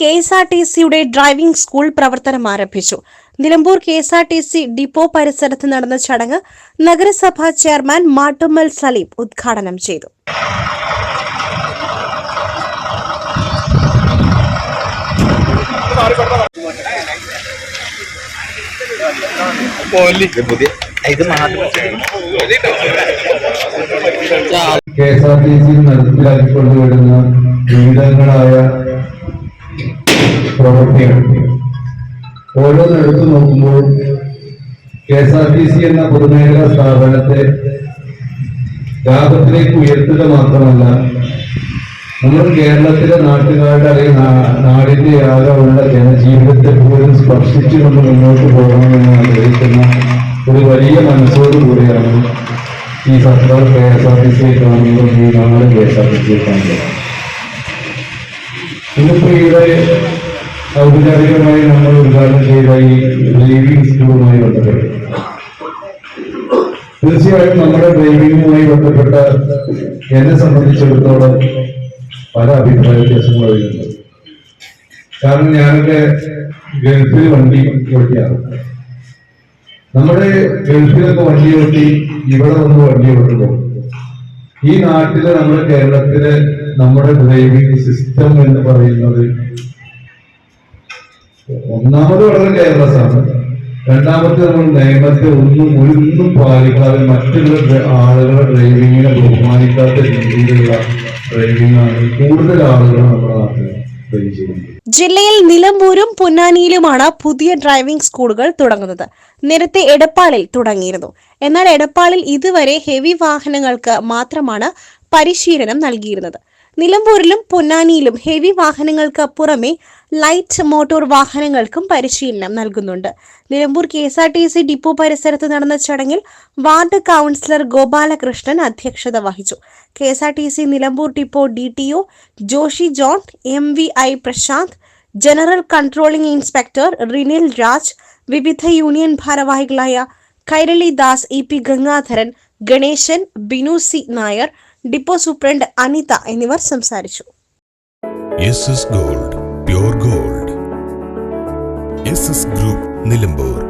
K S R T സിയുടെ driving school പ്രവർത്തനം ആരംഭിച്ചു. Nilambur K S R T C depot പരിസരത്ത് നടന്ന ചടങ്ങ് നഗരസഭാ ചെയർമാൻ മാട്ടുമ്മൽ സലീം ഉദ്ഘാടനം ചെയ്തു. K S R T C നടപ്പിലാക്കിക്കൊണ്ടുവരുന്ന വിവിധങ്ങളായ പ്രവൃത്തികൾ ഓരോന്നെടുത്തു നോക്കുമ്പോൾ K S R T C എന്ന പൊതുമേഖലാ സ്ഥാപനത്തെ ലാഭത്തിലേക്ക് ഉയർത്തുക മാത്രമല്ല നമ്മൾ കേരളത്തിലെ നാട്ടുകാരുടെ അല്ലെങ്കിൽ നാടിന്റെ ആകെയുള്ള ജനജീവിതത്തെ പോലും സ്പർശിച്ചുകൊണ്ട് മുന്നോട്ട് പോകണമെന്ന് ആഗ്രഹിക്കുന്ന ഒരു വലിയ മനസ്സോടുകൂടിയാണ് ഈ സർക്കാർ കെ എസ് ആർ ടി സിയെ കാണുന്നതും ഈ നാട് കെ എസ് ആർ ടി സിയെ കാണുന്നത് ഇന്നിപ്പോ ഇവിടെ ഔപചാരികമായി നമ്മൾ ഉദ്ഘാടനം ചെയ്ത ഈ ഡ്രൈവിംഗ് സ്കൂളുമായി ബന്ധപ്പെട്ട്. തീർച്ചയായും നമ്മുടെ ഡ്രൈവിംഗുമായി ബന്ധപ്പെട്ട എന്നെ സംബന്ധിച്ചിടത്തോളം പല അഭിപ്രായ വ്യത്യാസങ്ങൾ വരുന്നുണ്ട് കാരണം ഞാനൊക്കെ ഗൾഫിൽ വണ്ടി ഓടിക്കാറ്. നമ്മുടെ ഗൾഫിലൊക്കെ വണ്ടി ഓട്ടി ഇവിടെ വന്ന് വണ്ടി ഓട്ടുമ്പോൾ ഈ നാട്ടിലെ നമ്മുടെ കേരളത്തിലെ നമ്മുടെ ഡ്രൈവിംഗ് സിസ്റ്റം എന്ന് പറയുന്നത് ഒന്നാമത് വളരെ കെയർലെസ് ആണ്. രണ്ടാമത്തെ നമ്മൾ നിയമത്തെ ഒന്നും ഒന്നും പാലിക്കാതെ മറ്റുള്ള ആളുകളെ ഡ്രൈവിങ്ങിനെ ബഹുമാനിക്കാത്ത രീതിയിലുള്ള ഡ്രൈവിംഗ് ആണ് കൂടുതൽ ആളുകൾ നമ്മുടെ നാട്ടിൽ ജില്ലയിൽ നിലമ്പൂരും പൊന്നാനിയിലുമാണ് പുതിയ ഡ്രൈവിംഗ് സ്കൂളുകൾ തുടങ്ങുന്നത്. നേരത്തെ എടപ്പാളിൽ തുടങ്ങിയിരുന്നു. എന്നാൽ എടപ്പാളിൽ ഇതുവരെ ഹെവി വാഹനങ്ങൾക്ക് മാത്രമാണ് പരിശീലനം നൽകിയിരുന്നത്. നിലമ്പൂരിലും പൊന്നാനിയിലും ഹെവി വാഹനങ്ങൾക്ക് പുറമെ ലൈറ്റ് മോട്ടോർ വാഹനങ്ങൾക്കും പരിശീലനം നൽകുന്നുണ്ട്. Nilambur K S R T C depot പരിസരത്ത് നടന്ന ചടങ്ങിൽ വാർഡ് കൗൺസിലർ ഗോപാലകൃഷ്ണൻ അധ്യക്ഷത വഹിച്ചു. K S R T C Nilambur depot D T O Joshi John M V I Prashanth general controlling inspector Rinil Raj വിവിധ union ഭാരവാഹികളായ Kairali Das E P Gangadharan Ganesan Binu C Nair depot superintendent Anitha എന്നിവർ സംസാരിച്ചു. Gold gold. Group Nilambur.